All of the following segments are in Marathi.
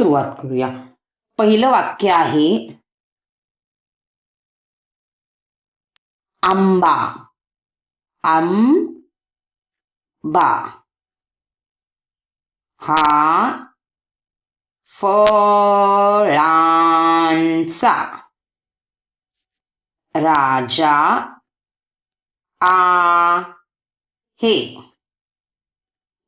सुरुवात करूया. पहिलं वाक्य आहे आंबा. आंबा. हा फळांचा. राजा आहे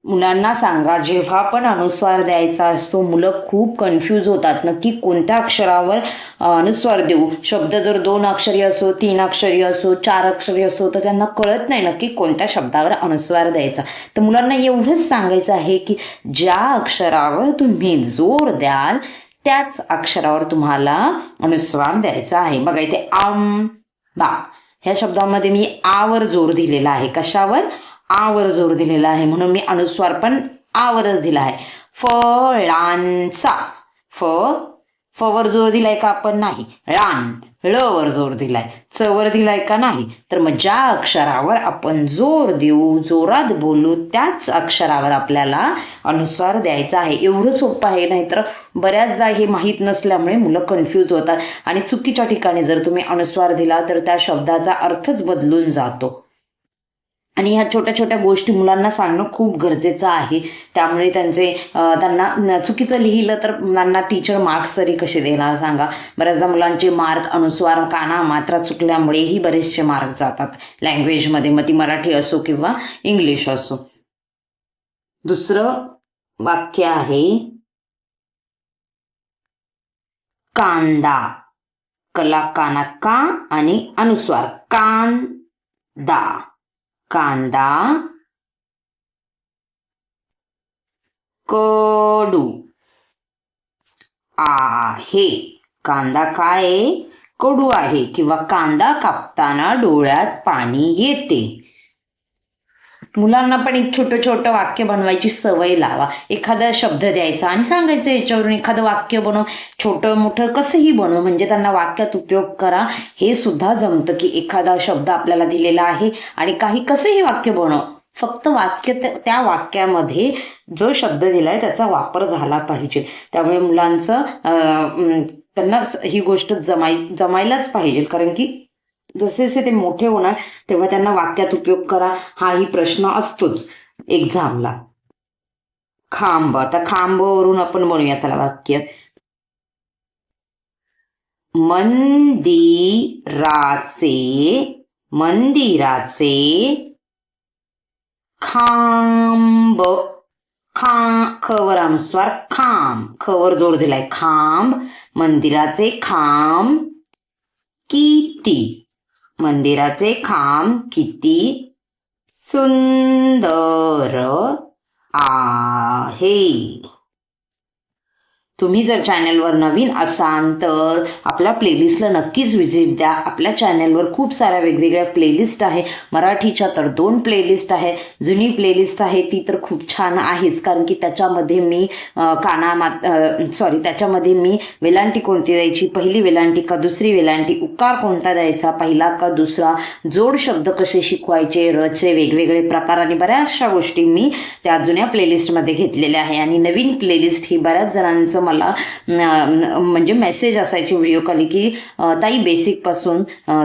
मुलांना सांगा जेव्हा पण अनुस्वार द्यायचा असतो मुलं खूप कन्फ्यूज होतात नक्की कोणत्या अक्षरावर अनुस्वार देऊ? शब्द जर दोन अक्षरी असो तीन अक्षरी असो चार अक्षरी असो तर त्यांना कळत नाही नक्की कोणत्या शब्दावर अनुस्वार द्यायचा. तर मुलांना एवढंच सांगायचं आहे की ज्या अक्षरावर तुम्ही जोर द्याल त्याच अक्षरावर तुम्हाला अनुस्वार द्यायचा आहे. बघा इथे आम बा ह्या शब्दामध्ये मी आवर जोर दिलेला आहे. कशावर? आवर जोर दिलेला आहे म्हणून मी अनुस्वार पण आवरच दिला आहे. फळांचा. फ फवर जोर दिलाय का आपण नाही? रान ळवर वर जोर दिलाय. चवर दिलाय का नाही? तर मग ज्या अक्षरावर आपण जोर देऊ जोरात बोलू त्याच अक्षरावर आपल्याला अनुस्वार द्यायचा आहे. एवढं सोपं आहे नाहीतर बऱ्याचदा हे माहीत नसल्यामुळे मुलं कन्फ्यूज होतात. आणि चुकीच्या ठिकाणी जर तुम्ही अनुस्वार दिला तर त्या शब्दाचा अर्थच बदलून जातो. आणि ह्या छोट्या छोट्या गोष्टी मुलांना सांगणं खूप गरजेचं आहे. त्यामुळे त्यांचे त्यांना चुकीचं लिहिलं तर मुलांना टीचर मार्क्स तरी कसे देणार सांगा. बऱ्याचदा मुलांचे मार्क अनुस्वार काना मात्रा चुकल्यामुळेही बरेचसे मार्क जातात. लँग्वेजमध्ये मग ती मराठी असो किंवा इंग्लिश असो. दुसरं वाक्य आहे कांदा. कला काना का आणि अनुस्वार. कांदा. कांदा कडू आहे. कांदा काय आहे? कडू आहे किंवा कांदा कापताना डोळ्यात पाणी येते. मुलांना पण एक छोटं छोटं वाक्य बनवायची सवय लावा. एखादा शब्द द्यायचा आणि सांगायचं याच्यावरून एखादं वाक्य बनव. छोटं मोठं कसंही बनव. म्हणजे त्यांना वाक्यात उपयोग करा. हे सुद्धा जमतं की एखादा शब्द आपल्याला दिलेला आहे आणि काही कसंही वाक्य बनव. फक्त वाक्य त्या- त्या वाक्यामध्ये जो शब्द दिलाय त्याचा वापर झाला पाहिजे. त्यामुळे मुलांचं त्यांना ही गोष्ट जमाय जमायलाच पाहिजे. कारण की जसे जसे ते मोठे होणार तेव्हा त्यांना वाक्यात उपयोग करा. हाही प्रश्न असतोच. एक्झामला खांब. आता खांबवरून आपण म्हणूया चला वाक्य. मंदिराचे मंदिराचे खांब. खा खवर अनुस्वार खांब. खवर जोर दिलाय खांब. मंदिराचे खांब. किती? मंदिराचे खांब किती सुंदर आहे. तुम्ही जर चॅनलवर नवीन असाल तर आपल्या प्लेलिस्टला नक्कीच व्हिजिट द्या. आपल्या चॅनलवर खूप साऱ्या वेगवेगळ्या प्लेलिस्ट आहे. मराठीच्या तर दोन प्लेलिस्ट आहे. जुनी प्लेलिस्ट आहे ती तर खूप छान आहेच. कारण की त्याच्यामध्ये मी काना मात सॉरी त्याच्यामध्ये मी वेलांटी कोणती द्यायची? पहिली वेलांटी का दुसरी वेलांटी? उकार कोणता द्यायचा? पहिला का दुसरा? जोड शब्द कसे शिकवायचे? रचे वेगवेगळे प्रकार आणि बऱ्याचशा गोष्टी मी त्या जुन्या प्लेलिस्टमध्ये घेतलेल्या आहे. आणि नवीन प्लेलिस्ट ही बऱ्याच जणांचं मला म्हणजे मेसेज असायचे व्हिडिओ कॉल की ताई बेसिकपासून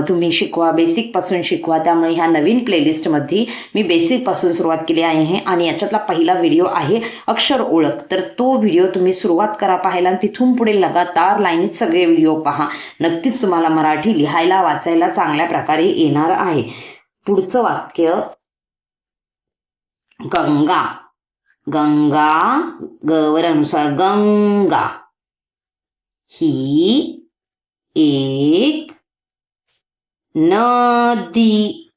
तुम्ही शिकवा बेसिकपासून शिकवा. त्यामुळे ह्या नवीन प्लेलिस्टमध्ये मी बेसिकपासून सुरुवात केली आहे आणि याच्यातला पहिला व्हिडिओ आहे अक्षर ओळख. तर तो व्हिडिओ तुम्ही सुरुवात करा पाहायला आणि तिथून पुढे लगातार लाईनीत सगळे व्हिडिओ पहा. नक्कीच तुम्हाला मराठी लिहायला वाचायला चांगल्या प्रकारे येणार आहे. पुढचं वाक्य गंगा. गंगा गवर अनुसार गंगा. ही एक नदी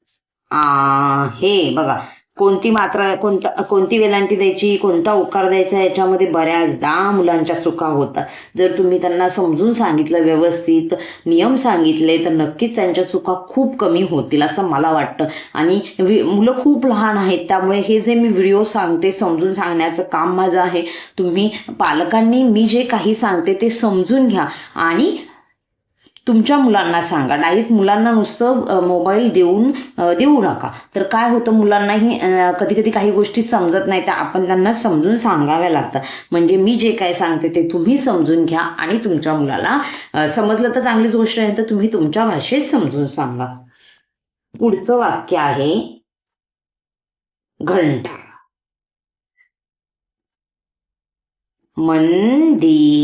आहे. बघा कोणती मात्रा कोणता कोणती वेलांटी द्यायची कोणता उकार द्यायचा याच्यामध्ये बऱ्याचदा मुलांच्या चुका होतात. जर तुम्ही त्यांना समजून सांगितलं व्यवस्थित नियम सांगितले तर नक्कीच त्यांच्या चुका खूप कमी होतील असं मला वाटतं. आणि वि- मुलं खूप लहान आहेत त्यामुळे हे जे मी व्हिडिओ सांगते समजून सांगण्याचं काम माझं आहे. तुम्ही पालकांनी मी जे काही सांगते ते समजून घ्या. आणि तुमच्या मुलांना सांगा. डायरेक्ट मुलांना नुसतं मोबाईल देऊन देऊ नका. तर काय होतं मुलांनाही कधी कधी काही गोष्टी समजत नाही. त्या आपण त्यांना समजून सांगाव्या लागतात. म्हणजे मी जे काय सांगते ते तुम्ही समजून घ्या आणि तुमच्या मुलाला समजलं तर चांगलीच गोष्ट आहे तर तुम्ही तुमच्या भाषेत समजून सांगा. पुढचं वाक्य आहे घंटा. मंदिरात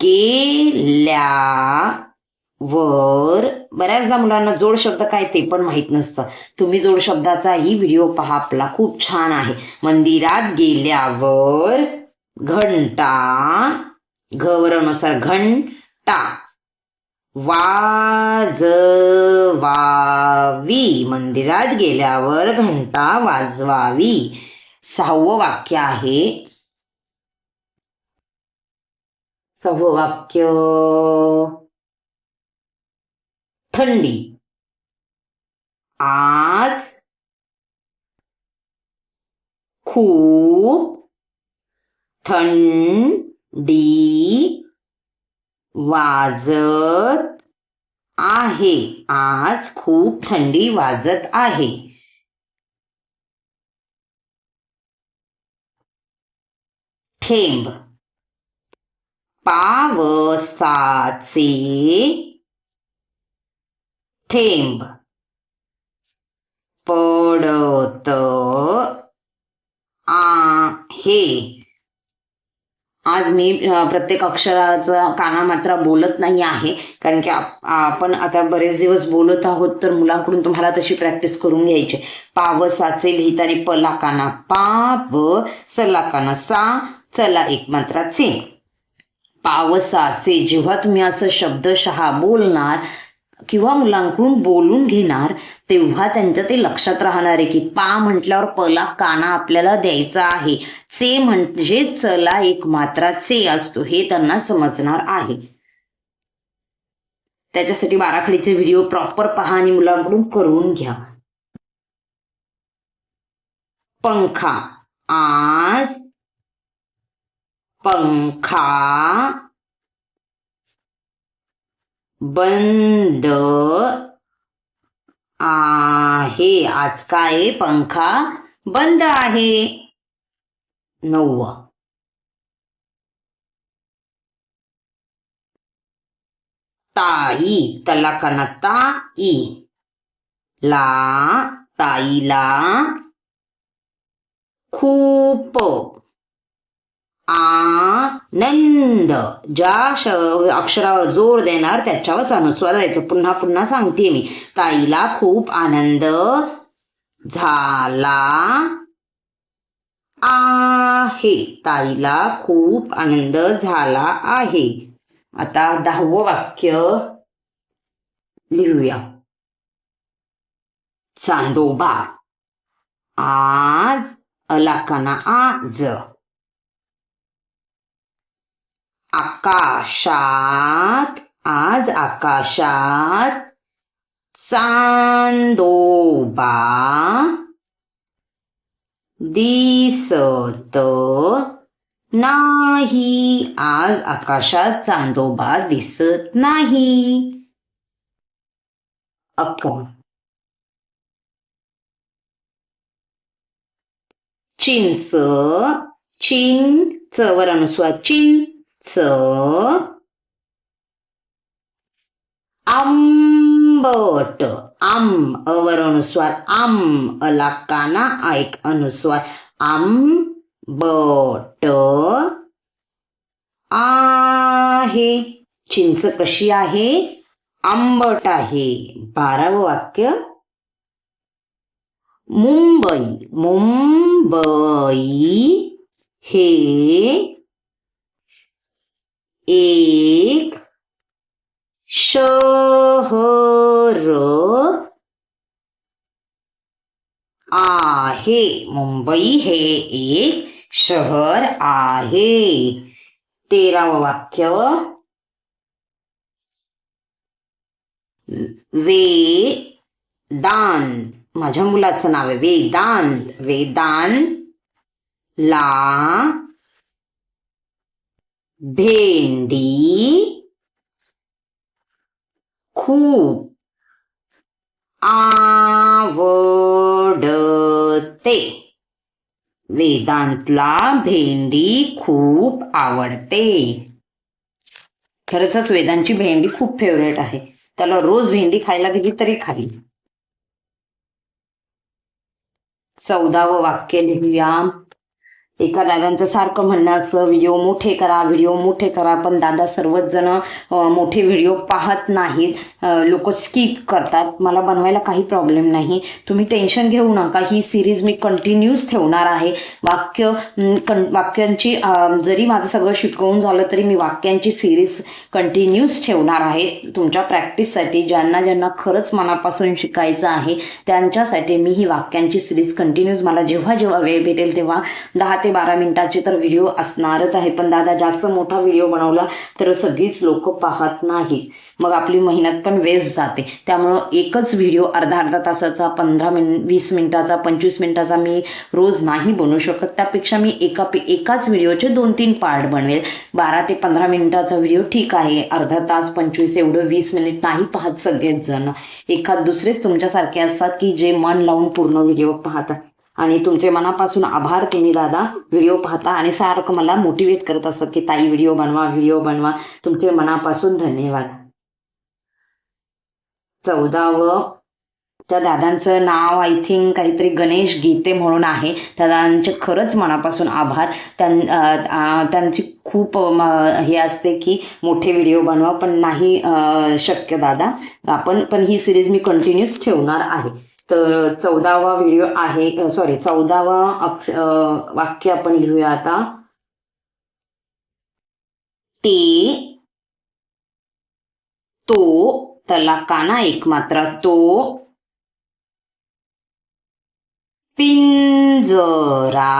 केल्यावर बऱ्याचदा मुलांना जोड शब्द काय ते पण माहीत नसतं. तुम्ही जोड शब्दाचाही व्हिडिओ पहा आपला खूप छान आहे. मंदिरात गेल्यावर घंटा घवरानुसार घंटा वाजवावी. मंदिरात गेल्यावर घंटा वाजवावी. सहावं वाक्य आहे सहावं वाक्य थंडी आज खूप थंडी वाजत आहे आज खूप थंडी वाजत आहे थेंब पावसाचे थेंब पडत आहे. आज मी प्रत्येक अक्षराचा कानामात्रा बोलत नाही आहे. कारण की आपण आता बरेच दिवस बोलत आहोत तर मुलांकडून तुम्हाला तशी प्रॅक्टिस करून घ्यायची. पावसाचे लिहिताना पला काना पाव सला काना सा चला एक मात्राचे पावसाचे जेव्हा तुम्ही असं शब्दशहा बोलणार किंवा मुलांकडून बोलून घेणार तेव्हा त्यांच्या ते लक्षात राहणार आहे की पा म्हटल्यावर पला काना आपल्याला द्यायचा आहे. चे म्हणजे चला एक मात्रा चे असतो हे त्यांना समजणार आहे. त्याच्यासाठी बाराखडीचे व्हिडिओ प्रॉपर पहा आणि मुलांकडून करून घ्या. पंखा. आज पंखा बंद आहे. आज काय पंखा बंद आहे? नववा. ताई तला ताई. ला ताईला खूप आनंद ज्या श अक्षरावर जोर देणार त्याच्यावरच अनुस्वार द्यायचं पुन्हा पुन्हा सांगते मी ताईला खूप आनंद झाला आहे ताईला खूप आनंद झाला आहे आता दहावं वाक्य लिहूया चांदोबा आज अलाकाना आज आकाशात आज आकाशात चांदोबा दिसत नाही. आज आकाशात चांदोबा दिसत नाही. अक्कम चिंच चिन चवर अनुस्वार च आंबट आम अवर अनुस्वार आम अला काना ऐक अनुस्वार आंबट आहे चिंच कशी आहे आंबट आहे बारावं वाक्य मुंबई मुंबई हे एक शहर आहे. मुंबई हे एक शहर आहे. तेरावं वाक्य. वेदांत माझ्या मुलाचं नाव आहे वेदांत. वेदांत ला भेंडी खूप आवडते. वेदांतला भेंडी खूप आवडते. खरंच वेदांची भेंडी खूप फेवरेट आहे. त्याला रोज भेंडी खायला दिली तरी खाली. चौदावं वाक्य लिहूया. एका दादांचं सारखं म्हणणं असं व्हिडिओ मोठे करा व्हिडिओ मोठे करा. पण दादा सर्वच जण मोठे व्हिडिओ पाहत नाहीत. लोक स्किप करतात. मला बनवायला काही प्रॉब्लेम नाही. तुम्ही टेन्शन घेऊ नका. ही सिरीज मी कंटिन्यूस ठेवणार आहे. वाक्य कं वाक्यांची जरी माझं सगळं शिकवून झालं तरी मी वाक्यांची सिरीज कंटिन्यूस ठेवणार आहे. तुमच्या प्रॅक्टिससाठी ज्यांना ज्यांना खरंच मनापासून शिकायचं आहे त्यांच्यासाठी मी ही वाक्यांची सिरीज कंटिन्यूज मला जेव्हा जेव्हा वेळ भेटेल तेव्हा दहा ते बारा मिनिटाचे तर व्हिडिओ असणारच आहे. पण दादा जास्त मोठा व्हिडिओ बनवला तर सगळीच लोक पाहत नाही मग आपली मेहनत पण वेस्ट जाते. त्यामुळं एकच व्हिडिओ अर्धा अर्धा तासाचा पंधरा मिन वीस मिनिटाचा पंचवीस मिनिटाचा मी रोज नाही बनवू शकत. त्यापेक्षा मी एका एकाच व्हिडिओचे दोन तीन पार्ट बनवेल. बारा ते पंधरा मिनिटाचा व्हिडिओ ठीक आहे. अर्धा तास पंचवीस एवढं वीस मिनिट नाही पाहत सगळेच जण. एखाद दुसरेच तुमच्यासारखे असतात की जे मन लावून पूर्ण व्हिडिओ पाहतात. आणि तुमचे मनापासून आभार. तुम्ही दादा व्हिडिओ पाहता आणि सारखं मला मोटिवेट करत असतात की ताई व्हिडिओ बनवा व्हिडिओ बनवा. तुमचे मनापासून धन्यवाद. चौदावं त्या दादांचं नाव आय थिंक काहीतरी गणेश गीते म्हणून आहे. त्या दादांचे खरंच मनापासून आभार. त्यां त्यांची खूप हे असते की मोठे व्हिडिओ बनवा पण नाही शक्य दादा. आपण पण ही सिरीज मी कंटिन्यूस ठेवणार आहे. तर चौदावा व्हिडिओ आहे सॉरी चौदावा अक्ष वाक्य आपण लिहूया आता. ते तो त्याला काना एक मात्रा तो पिंजरा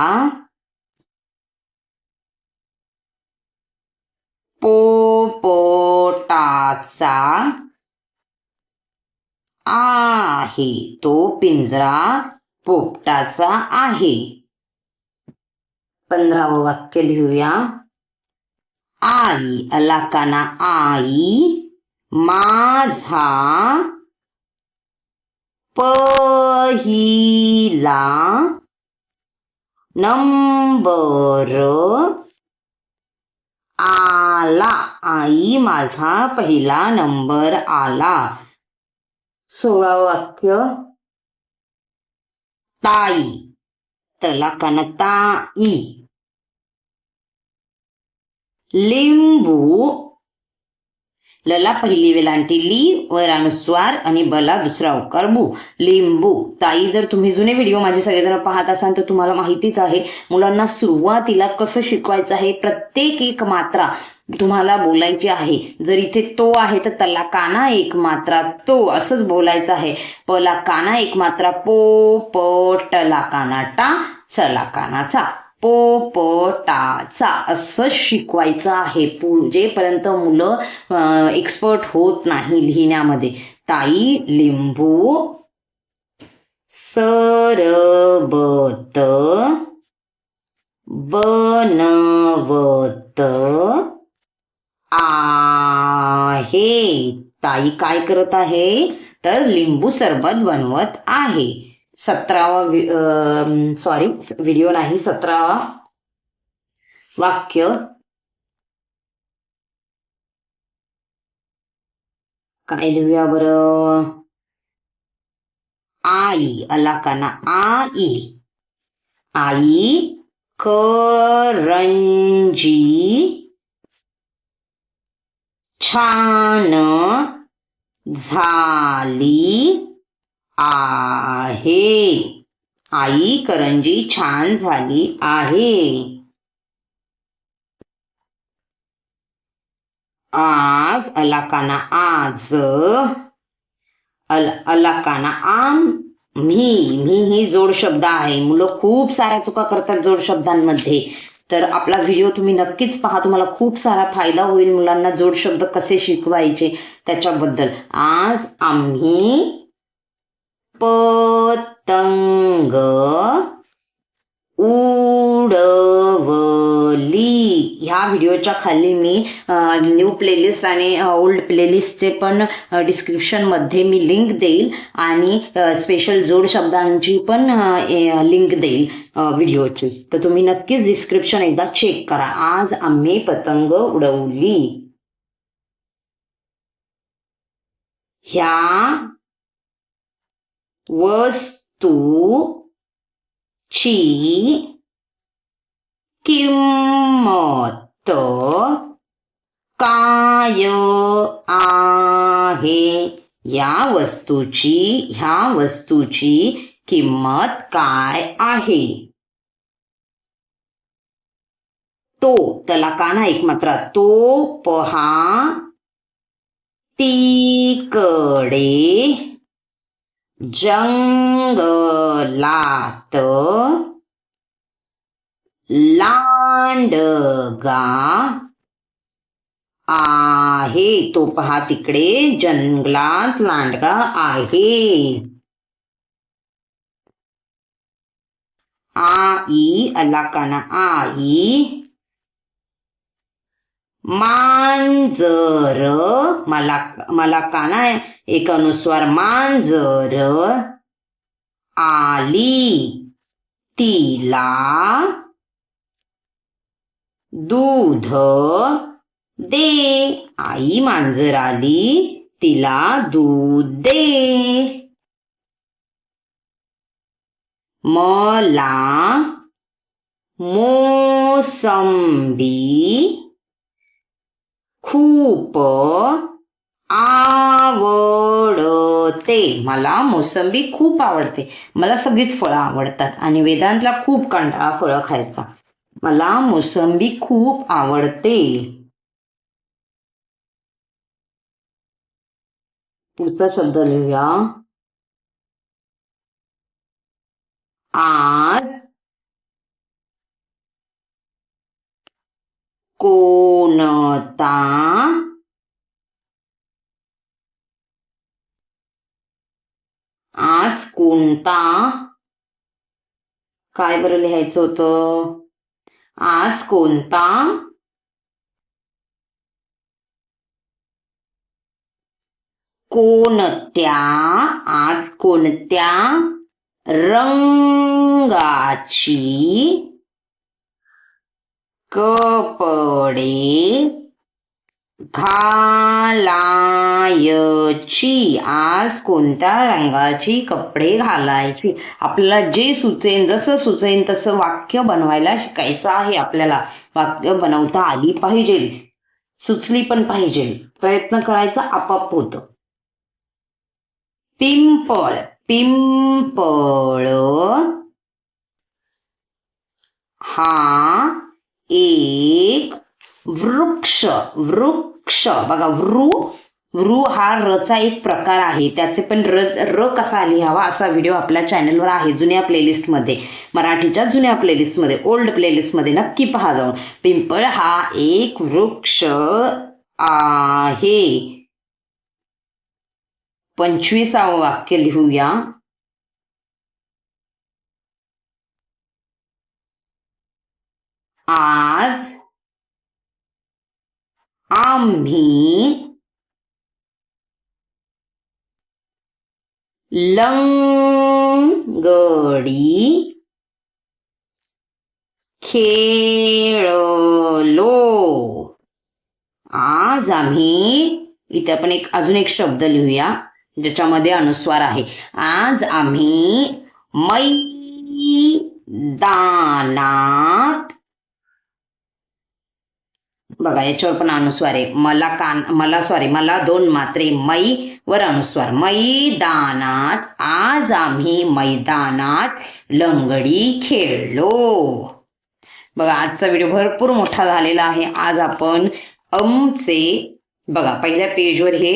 पोपोटाचा आहे. तो पिंजरा पोपटाचा आहे. पंधरावं वाक्य लिहूया. आई अलाकाना आई माझा पहिला नंबर आला. आई माझा पहिला नंबर आला. सोळावं वाक्य ताई तला ताई लिंबू लला पहिली वेलांटी ली वर अनुस्वार आणि बला दुसरा उकार बू. लिंबू. ताई जर तुम्ही जुने व्हिडिओ माझे सगळेजण पाहत असाल तर तुम्हाला माहितीच आहे मुलांना सुरुवातीला कसं शिकवायचं आहे प्रत्येक एक मात्रा तुम्हाला बोलायची आहे. जर इथे तो आहे तर त्याला काना एक मात्रा तो असंच बोलायचं आहे. पला काना एक मात्रा पो प टला काना टा चला कानाचा. पोपटाचा. असं शिकवायचं आहे. पु जेपर्यंत मुलं एक्सपर्ट होत नाही लिहिण्यामध्ये. ताई लिंबू सरबत बनवत आहे. ताई काय करत आहे? तर लिंबू सरबत बनवत आहे. सतरावा सॉरी व्हिडिओ नाही सतरावा वाक्य. काय लिहूया बरं? आई अलाकाना आई. आई करंजी छान झाली. आहे. आई करंजी छान झाली आहे. आज अलाकाना आज. अल अलाकाना आम मी मी ही जोड शब्द आहे. मुलं खूप साऱ्या चुका करतात जोड शब्दांमध्ये. तर आपला व्हिडिओ तुम्ही नक्कीच पहा. तुम्हाला खूप सारा फायदा होईल मुलांना जोड शब्द कसे शिकवायचे त्याच्याबद्दल. आज आम्ही पतंग उडवली. ह्या व्हिडिओच्या खाली मी न्यू प्लेलिस्ट आणि ओल्ड प्लेलिस्टचे पण डिस्क्रिप्शनमध्ये मी लिंक देईल आणि स्पेशल जोड शब्दांची पण लिंक देईल व्हिडिओची. तर तुम्ही नक्कीच डिस्क्रिप्शन एकदा चेक करा. आज आम्ही पतंग उडवली. ह्या वस्तूची किंमत काय आहे? या वस्तूची ह्या वस्तूची किंमत काय आहे? तो त्याला काना एक मात्र तो पहा तिकडे जंगलात लांडगा आहे. तो पहा तिकडे जंगलात लांडगा आहे. आई अलाकाना आई मांजर. मला मला काना एक अनुस्वार मांजर. आली. तिला दूध दे. आई मांजर आली. तिला दूध दे. मला मोसंबी खूप आवडते. मला मोसंबी खूप आवडते. मला सगळीच फळं आवडतात आणि वेदांतला खूप कंटाळा फळं खायचा. मला मोसंबी खूप आवडते. पुढचा शब्द लिहूया. आज कोणता? आज कोणता? काय बरं लिहायचं होतं? आज कोणता? कोणत्या? आज कोणत्या? रंगाची कपडे घालायची. आज कोणत्या रंगाची कपडे घालायची? आपल्याला जे सुचेन जसं सुचेन तसं वाक्य बनवायला शिकायचं आहे आपल्याला. वाक्य बनवता आली पाहिजे. सुचली पण पाहिजे. प्रयत्न करायचा आपाप होतं पिंपळ पिंपळ हा एक वृक्ष वृक्ष. बघा वृ वृ हा रचा एक प्रकार आहे. त्याचे पण र र कसा लिहावा असा व्हिडिओ आपल्या चॅनलवर आहे जुन्या प्लेलिस्टमध्ये मराठीच्या जुन्या प्लेलिस्टमध्ये ओल्ड प्लेलिस्टमध्ये नक्की पहा जाऊन. पिंपळ हा एक वृक्ष आहे. पंचवीसावं वाक्य लिहूया. आज आम्ही लंगडी खेळलो. आज आम्ही इथे आपण एक अजून एक शब्द लिहूया ज्याच्यामध्ये अनुस्वार आहे. आज आम्ही मैदानात बघा याच्यावर पण अनुस्वार आहे. मला कान मला सॉरी मला दोन मात्रे मै वर अनुस्वार. मैदानात आज आम्ही मैदानात लंगडी खेळलो. बघा आजचा व्हिडिओ भरपूर मोठा झालेला आहे. आज आपण अमचे बघा पहिल्या पेजवर हे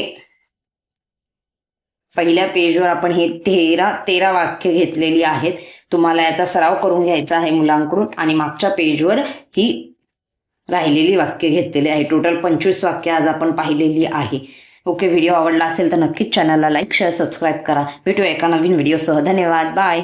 पहिल्या पेजवर आपण हे तेरा तेरा वाक्य घेतलेली आहेत. तुम्हाला याचा सराव करून घ्यायचा आहे मुलांकडून. आणि मागच्या पेजवर ही राहिलेली वाक्य घेतलेली आहे. टोटल पंचवीस वाक्य आज आपण पाहिलेली आहे. ओके व्हिडिओ आवडला असेल तर नक्कीच चॅनलला लाईक शेअर सबस्क्राईब करा. भेटूया एका नवीन व्हिडिओसह धन्यवाद. बाय